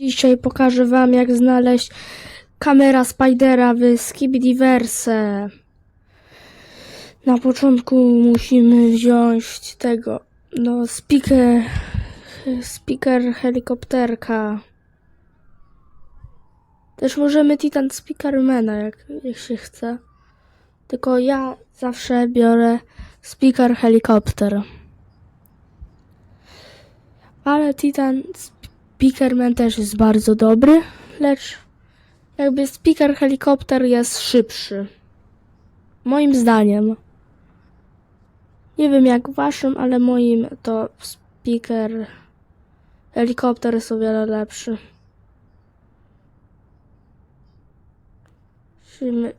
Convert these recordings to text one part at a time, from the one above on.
Dzisiaj pokażę wam jak znaleźć kamera Spidera w Skibidiverse. Na początku musimy wziąć tego, no speaker, speaker helikopterka. Też możemy Titan Speakermana, jak, jak się chce. Tylko ja zawsze biorę speaker helikopter. Ale Titan Speakerman też jest bardzo dobry, lecz jakby speaker helikopter jest szybszy. Moim zdaniem. Nie wiem jak waszym, ale moim to speaker helikopter jest o wiele lepszy. Musimy...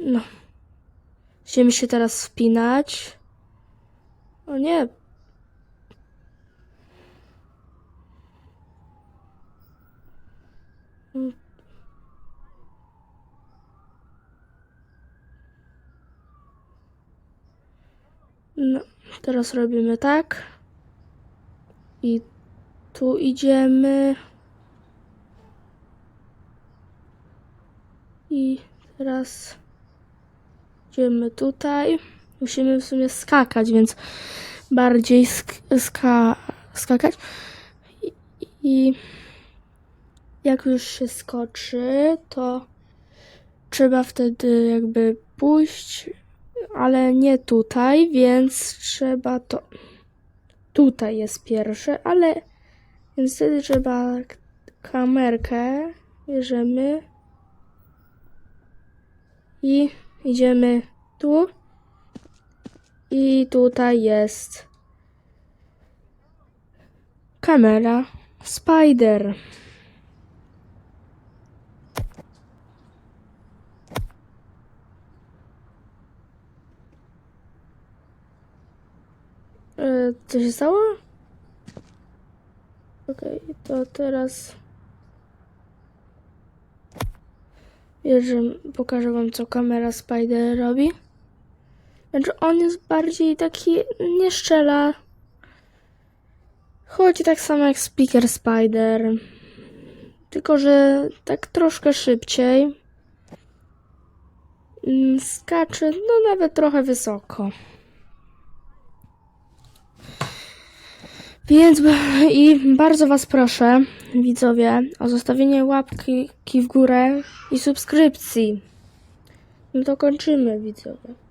No. Musimy się teraz wspinać. O nie, No, teraz robimy tak. I tu idziemy. I teraz idziemy tutaj. Musimy w sumie skakać, więc bardziej sk ska skakać. I, I jak już się skoczy, to trzeba wtedy jakby pójść ale nie tutaj, więc trzeba to. Tutaj jest pierwsze, ale więc wtedy trzeba kamerkę bierzemy i idziemy tu. I tutaj jest kamera Spider. Co się stało? Okej, to teraz bierze, pokażę wam co kamera Spider robi. Znaczy on jest bardziej taki, nie szczela. Chodzi tak samo jak Speaker Spider. Tylko, że tak troszkę szybciej. Mm, Skacze, no nawet trochę wysoko. Więc i bardzo Was proszę, widzowie, o zostawienie łapki w górę i subskrypcji. No to kończymy, widzowie.